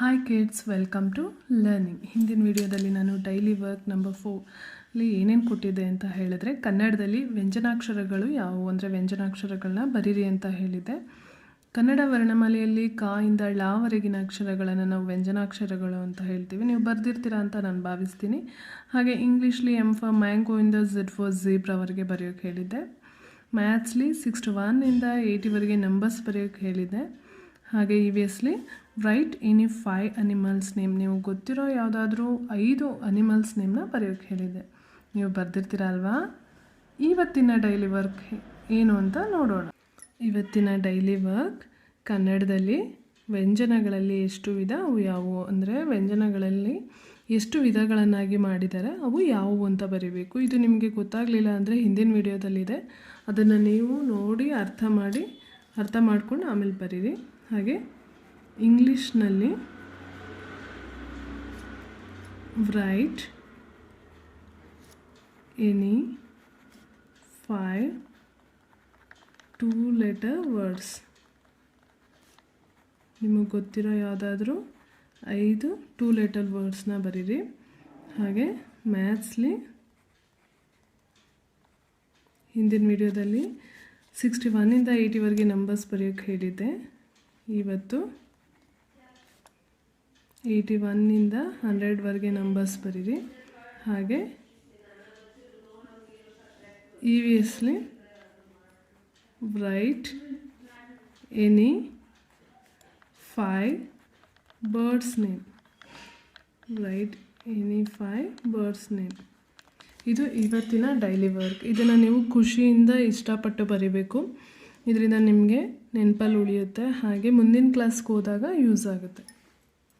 Hi kids welcome to learning ಹಿಂದಿನ ವಿಡಿಯೋದಲ್ಲಿ ನಾನು ಡೈಲಿ ವರ್ಕ್ ನಂಬರ್ ಫೋರ್ಲಿ ಏನೇನು ಕೊಟ್ಟಿದ್ದೆ ಅಂತ ಹೇಳಿದ್ರೆ, ಕನ್ನಡದಲ್ಲಿ ವ್ಯಂಜನಾಕ್ಷರಗಳು ಯಾವುವು ಅಂದರೆ ವ್ಯಂಜನಾಕ್ಷರಗಳನ್ನ ಬರೀರಿ ಅಂತ ಹೇಳಿದೆ. ಕನ್ನಡ ವರ್ಣಮಾಲೆಯಲ್ಲಿ ಕಾ ಇಂದ ಳವರೆಗಿನ ಅಕ್ಷರಗಳನ್ನು ನಾವು ವ್ಯಂಜನಾಕ್ಷರಗಳು ಅಂತ ಹೇಳ್ತೀವಿ. ನೀವು ಬರೆದಿರ್ತೀರಾ ಅಂತ ನಾನು ಭಾವಿಸ್ತೀನಿ. ಹಾಗೆ ಇಂಗ್ಲೀಷ್ಲಿ ಎಂ ಫಾರ್ ಮ್ಯಾಂಗೋ ಇಂದ ಝೆಡ್ ಫೋರ್ ಝೀಬ್ರವರೆಗೆ ಬರೆಯೋಕ್ಕೆ ಹೇಳಿದ್ದೆ. ಮ್ಯಾಥ್ಸ್ಲಿ ಸಿಕ್ಸ್ ಟು ಒನ್ನಿಂದ ಏಯ್ಟಿವರೆಗೆ ನಂಬರ್ಸ್ ಬರೆಯೋಕ್ಕೆ ಹೇಳಿದ್ದೆ. ಹಾಗೆ ಎಸ್ಲಿ write any five animals name ನೀವು ಗೊತ್ತಿರೋ ಯಾವುದಾದ್ರೂ ಐದು ಅನಿಮಲ್ಸ್ ನೇಮ್ನ ಬರೆಯೋಕ್ಕೆ ಹೇಳಿದೆ. ನೀವು ಬರೆದಿರ್ತೀರ ಅಲ್ವಾ? ಇವತ್ತಿನ ಡೈಲಿ ವರ್ಕ್ ಏನು ಅಂತ ನೋಡೋಣ. ಇವತ್ತಿನ ಡೈಲಿ ವರ್ಕ್ ಕನ್ನಡದಲ್ಲಿ ವ್ಯಂಜನಗಳಲ್ಲಿ ಎಷ್ಟು ವಿಧ ಅವು ಯಾವುವು? ಅಂದರೆ ವ್ಯಂಜನಗಳಲ್ಲಿ ಎಷ್ಟು ವಿಧಗಳನ್ನಾಗಿ ಮಾಡಿದ್ದಾರೆ ಅವು ಯಾವುವು ಅಂತ ಬರೀಬೇಕು. ಇದು ನಿಮಗೆ ಗೊತ್ತಾಗಲಿಲ್ಲ ಅಂದರೆ ಹಿಂದಿನ ವಿಡಿಯೋದಲ್ಲಿದೆ ಅದನ್ನು ನೀವು ನೋಡಿ ಅರ್ಥ ಮಾಡಿ, ಅರ್ಥ ಮಾಡ್ಕೊಂಡು ಆಮೇಲೆ ಬರೀರಿ. ಹಾಗೆ ಇಂಗ್ಲೀಷ್ನಲ್ಲಿ write any five two letter words ನಿಮಗೆ ಗೊತ್ತಿರೋ ಯಾವುದಾದ್ರೂ ಐದು ಟೂ ಲೆಟರ್ ವರ್ಡ್ಸ್ನ ಬರೀರಿ. ಹಾಗೆ ಮ್ಯಾಥ್ಸ್ಲಿ ಹಿಂದಿನ ವಿಡಿಯೋದಲ್ಲಿ ಸಿಕ್ಸ್ಟಿ ಒನ್ನಿಂದ ಏಯ್ಟಿವರೆಗೆ ನಂಬರ್ಸ್ ಬರೆಯೋಕ್ಕೆ ಹೇಳಿದ್ದೆ. ಇವತ್ತು ಏಯ್ಟಿ ಒನ್ನಿಂದ ಹಂಡ್ರೆಡ್ವರೆಗೆ ನಂಬರ್ಸ್ ಬರೀರಿ. ಹಾಗೆ ಇ ವಿ ಎಸ್ಲಿ write any five birds name write any five birds name ಇದು ಇವತ್ತಿನ ಡೈಲಿ ವರ್ಕ್ ಇದನ್ನು ನೀವು ಖುಷಿಯಿಂದ ಇಷ್ಟಪಟ್ಟು ಬರೀಬೇಕು. ಇದರಿಂದ ನಿಮಗೆ ನೆನಪಲ್ಲಿ ಉಳಿಯುತ್ತೆ. ಹಾಗೆ ಮುಂದಿನ ಕ್ಲಾಸ್ಗೆ ಹೋದಾಗ ಯೂಸ್ ಆಗುತ್ತೆ.